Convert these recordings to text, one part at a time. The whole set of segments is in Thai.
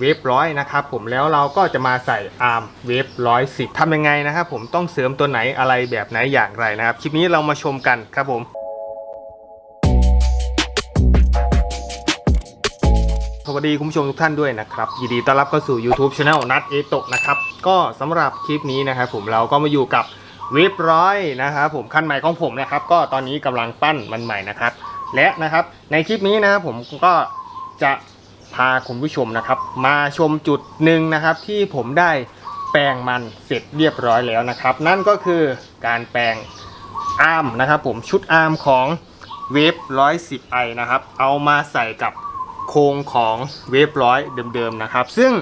เวฟร้อยนะครับผมแล้วเราก็จะมาใส่อาร์มเวฟร้อยสิบทำยังไงนะครับผมต้องเสริมตัวไหนอะไรแบบไหนอย่างไรนะครับ คลิปนี้เรามาชมกันครับผมสวัสดีคุณผู้ชมทุกท่านด้วยนะครับยินดีต้อนรับเข้าสู่ YouTube Channel นัดเอโตะนะครับก็สำหรับคลิปนี้นะครับผมเราก็มาอยู่กับเวฟร้อยนะครับผมขั้นใหม่ของผมนะครับ ก็ตอนนี้กำลังปั้นมันใหม่นะครับ และนะครับในคลิปนี้นะครับผมก็จะ พาคุณผู้ชมนะครับ มาชมจุดหนึ่งนะครับ ที่ผมได้แปลงมันเสร็จเรียบร้อยแล้วนะครับ นั่นก็คือการแปลงอาร์มนะครับ ผมชุดอาร์มของเวฟ110 i นะครับ เอามาใส่กับโครงของเวฟร้อยเดิมๆนะครับ ซึ่ง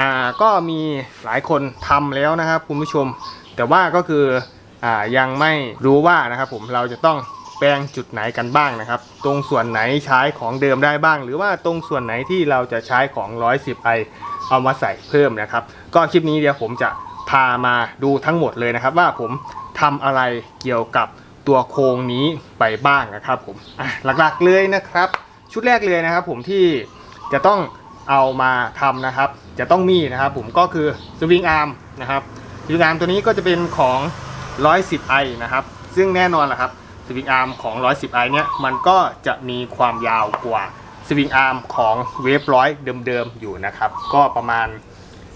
อ่าก็มีหลายคนทำแล้วนะครับคุณผู้ชม แต่ว่าก็คืออ่ายังไม่รู้ว่านะครับผมเราจะต้อง แปลงจุดไหนกันบ้างนะครับ ตรงส่วนไหนใช้ของเดิมได้บ้าง หรือว่าตรงส่วนไหนที่เราจะใช้ของ 110 i เอามาใส่เพิ่มนะครับ ก็คลิปนี้เดี๋ยวผมจะพามาดูทั้งหมดเลยนะครับ ว่าผมทำอะไรเกี่ยวกับตัวโครงนี้ไปบ้างนะครับผมหลักๆเลยนะครับ ชุดแรกเลยนะครับ ผมที่จะต้องเอามาทำนะครับ จะต้องมีนะครับ ผมก็คือสวิงอาร์มนะครับสวิงอาร์มตัวนี้ก็จะเป็นของ 110i นะครับ ซึ่งแน่นอนแหละครับ สวิงอาร์มของ 110i เนี่ยมันก็จะมีความยาวกว่าสวิงอาร์มของเวฟร้อยเดิมๆอยู่นะครับ ก็ประมาณ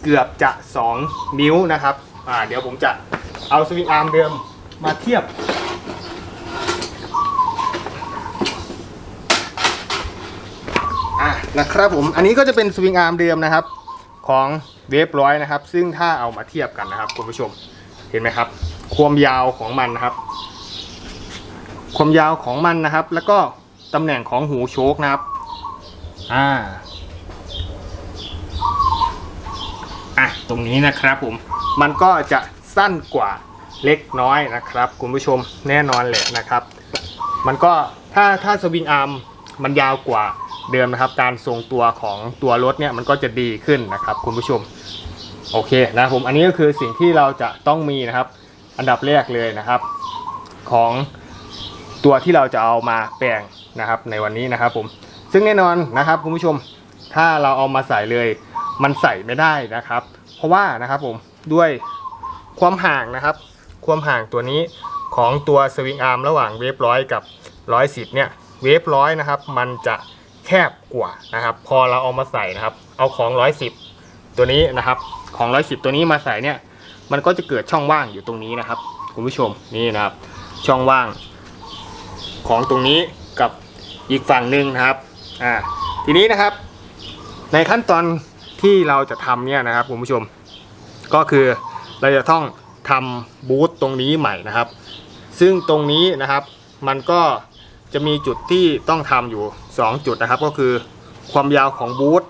เกือบจะ 2 นิ้วนะครับอ่าเดี๋ยวผมจะเอาสวิงอาร์มเดิมมาเทียบ อะนะครับผมอันนี้ก็จะเป็นสวิงอาร์มเดิมนะครับของเวฟร้อยนะครับ ซึ่งถ้าเอามาเทียบกันนะครับคุณผู้ชมเห็นไหมครับ ความยาวของมันนะครับ ความยาวของมันนะครับ แล้วก็ตำแหน่งของหูโชคนะครับ อ่าอะตรงนี้นะครับผม มันก็จะสั้นกว่าเล็กน้อยนะครับ คุณผู้ชมแน่นอนแหละนะครับ มันก็ถ้าถ้าสวิงอาร์มมันยาวกว่าเดิมนะครับ การทรงตัวของตัวรถเนี่ยมันก็จะดีขึ้นนะครับ คุณผู้ชม โอเคนะครับผมอันนี้ก็คือสิ่งที่เราจะต้องมีนะครับ อันดับแรกเลยนะครับ ของ ตัวที่เราจะเอามาแปลงนะครับในวันนี้นะครับผมซึ่งแน่นอนนะครับคุณผู้ชมถ้าเราเอามาใส่เลยมันใส่ไม่ได้นะครับ เพราะว่านะครับผมด้วยความห่างนะครับ ความห่างตัวนี้ของตัวสวิงอาร์มระหว่างเวฟร้อยกับร้อยสิบเนี่ยเวฟร้อยนะครับ มันจะแคบกว่านะครับ พอเราเอามาใส่นะครับ เอาของร้อยสิบตัวนี้นะครับ ของร้อยสิบตัวนี้มาใส่เนี่ย มันก็จะเกิดช่องว่างอยู่ตรงนี้นะครับ คุณผู้ชมนี่นะครับ ช่องว่าง ของตรงนี้กับอีกฝั่งหนึ่งนะครับอ่าทีนี้นะครับ ในขั้นตอนที่เราจะทำเนี่ยนะครับคุณผู้ชม ก็คือเราจะต้องทำบูธตรงนี้ใหม่นะครับ ซึ่งตรงนี้นะครับมันก็จะมีจุดที่ต้องทำอยู่ 2 จุดนะครับ ก็คือความยาวของบูธ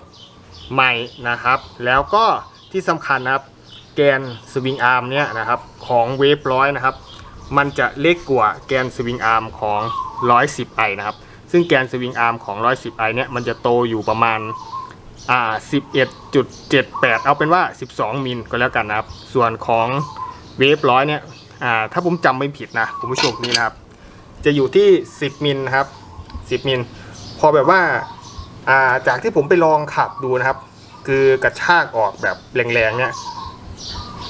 ใหม่นะครับ แล้วก็ที่สำคัญนะครับ แกนสวิงอาร์มเนี่ยนะครับของเวฟร้อยนะครับ มันจะเล็กกว่าแกนสวิงอาร์มของ 110i นะครับ ซึ่งแกนสวิงอาร์มของ 110i เนี่ยมันจะโตอยู่ประมาณอ่า11.78 เอาเป็นว่า 12 มิลก็แล้วกันนะครับ ส่วนของเวฟร้อยเนี่ยอ่าถ้าผมจำไม่ผิดนะคุณผู้ชมนี่นะครับ จะอยู่ที่ 10 มิลนะครับ 10 มิล พอแบบว่าอ่าจากที่ผมไปลองขับดูนะครับ คือกระชากออกแบบแรงๆเนี่ย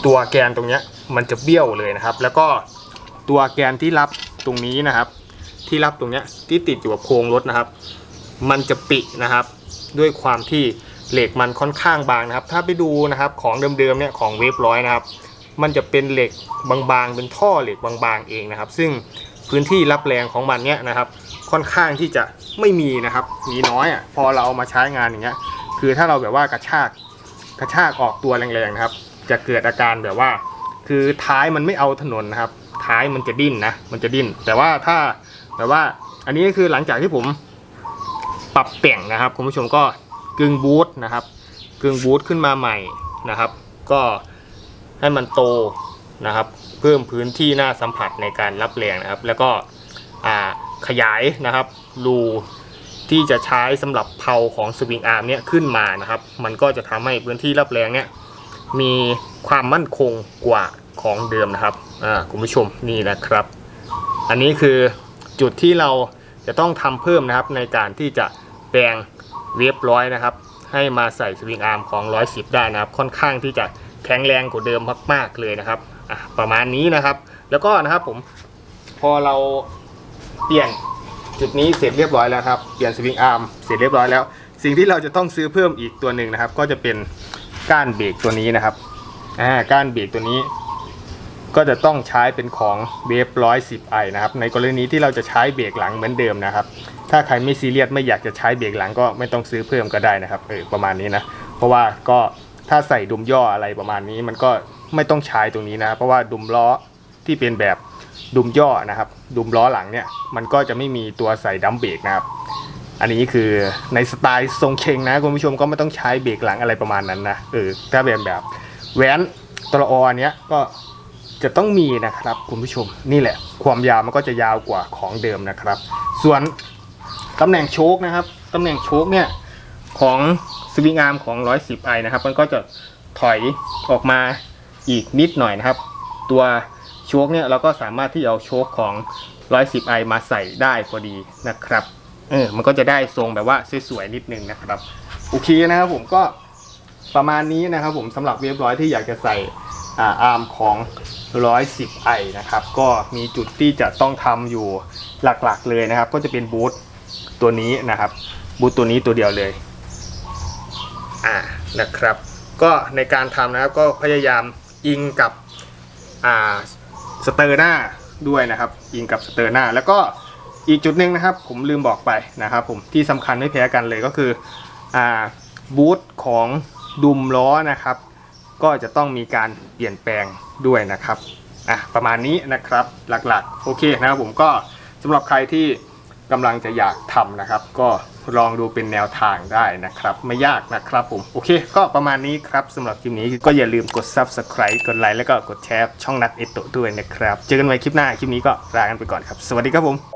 ตัวแกนตรงเนี้ยมันจะเบี้ยวเลยนะครับ แล้วก็ ตัวแกนที่รับตรงนี้นะครับ ที่รับตรงเนี้ยที่ติดอยู่กับโครงรถนะครับ มันจะปินะครับ ด้วยความที่เหล็กมันค่อนข้างบางนะครับ ถ้าไปดูนะครับของเดิมๆเนี่ยของเวฟร้อยนะครับ มันจะเป็นเหล็กบางๆ เป็นท่อเหล็กบางๆเองนะครับ ซึ่งพื้นที่รับแรงของมันเนี่ยนะครับ ค่อนข้างที่จะไม่มีนะครับ มีน้อยอะพอเราเอามาใช้งานอย่างเงี้ย คือถ้าเราแบบว่ากระชากกระชากออกตัวแรงๆนะครับ จะเกิดอาการแบบว่า คือท้ายมันไม่เอาถนนนะครับ ท้ายมันจะดิ้นนะ มันจะดิ้น แต่ว่าถ้าแบบว่าอันนี้ก็คือหลังจากที่ผมปรับแต่งนะครับคุณผู้ชมก็กึ่งบูทนะครับกึ่งบูทขึ้นมาใหม่นะครับ ก็ให้มันโตนะครับ เพิ่มพื้นที่หน้าสัมผัสในการรับแรงนะครับ แล้วก็ขยายนะครับรูที่จะใช้สำหรับเพาของสวิงอาร์มเนี่ยขึ้นมานะครับ มันก็จะทำให้พื้นที่รับแรงเนี่ยมีความมั่นคงกว่า ของเดิมนะครับอ่าคุณผู้ชมนี่นะครับ อันนี้คือจุดที่เราจะต้องทำเพิ่มนะครับ ในการที่จะแปลงเวฟร้อยนะครับ ให้มาใส่สวิงอาร์มของ 110 ได้นะครับ ค่อนข้างที่จะแข็งแรงกว่าเดิมมาก ๆเลยนะครับประมาณนี้นะครับ แล้วก็นะครับผมพอเราเปลี่ยนจุดนี้เสร็จเรียบร้อยแล้วครับ เปลี่ยนสวิงอาร์มเสร็จเรียบร้อยแล้ว สิ่งที่เราจะต้องซื้อเพิ่มอีกตัวหนึ่งนะครับ ก็จะเป็นก้านเบรกตัวนี้นะครับอ่าก้านเบรกตัวนี้ ก็จะต้องใช้เป็นของเบฟร้อยสิบไอนะครับในกรณีที่เราจะใช้เบรกหลังเหมือนเดิมนะครับ ถ้าใครไม่ซีเรียสไม่อยากจะใช้เบรกหลังก็ไม่ต้องซื้อเพิ่มก็ได้นะครับเออประมาณนี้นะเพราะว่าก็ถ้าใส่ดุมย่ออะไรประมาณนี้มันก็ไม่ต้องใช้ตรงนี้นะเพราะว่าดุมล้อที่เป็นแบบดุมย่อนะครับ ดุมล้อหลังเนี่ยมันก็จะไม่มีตัวใส่ดัมเบรกนะครับ อันนี้คือในสไตล์ทรงเคงนะคุณผู้ชมก็ไม่ต้องใช้เบรกหลังอะไรประมาณนั้นนะเออถ้าเป็นแบบแหวนตลออันเนี้ยก็ จะต้องมีนะครับคุณผู้ชมนี่แหละ ความยาวมันก็จะยาวกว่าของเดิมนะครับ ส่วนตำแหน่งโชคนะครับตำแหน่งโชคเนี่ยของสวิงอาร์มของ 110i นะครับ มันก็จะถอยออกมาอีกนิดหน่อยนะครับ ตัวโชคเนี่ยเราก็สามารถที่เอาโชคของ 110i มาใส่ได้พอดีนะครับเออมันก็จะได้ทรงแบบว่าสวยๆนิดนึงนะครับ โอเคนะครับผมก็ประมาณนี้นะครับผมสำหรับเว็บร้อยที่อยากจะใส่ อ่าอาร์มของ 110i นะครับ ก็มีจุดที่จะต้องทำอยู่หลักๆเลยนะครับ ก็จะเป็นบูทตัวนี้นะครับบูทตัวนี้ตัวเดียวเลยอ่านะครับ ก็ในการทำนะครับก็พยายามอิงกับอ่าสเตอร์หน้าด้วยนะครับ อิงกับสเตอร์หน้า แล้วก็อีกจุดหนึ่งนะครับ ผมลืมบอกไปนะครับผมที่สำคัญไม่แพ้กันเลยก็คืออ่าบูทของดุมล้อนะครับ ก็จะต้องมีการเปลี่ยนแปลงด้วยนะครับอะประมาณนี้นะครับหลักๆ โอเคนะครับผมก็สำหรับใครที่กำลังจะอยากทำนะครับ ก็ลองดูเป็นแนวทางได้นะครับ ไม่ยากนะครับผมโอเค ก็ประมาณนี้ครับสำหรับคลิปนี้ก็อย่าลืมกด subscribe กดไลค์แล้วก็กดแชร์ช่องนัดเอโตด้วยนะครับ เจอกันใหม่คลิปหน้าคลิปนี้ก็ลากันไปก่อนครับ สวัสดีครับผม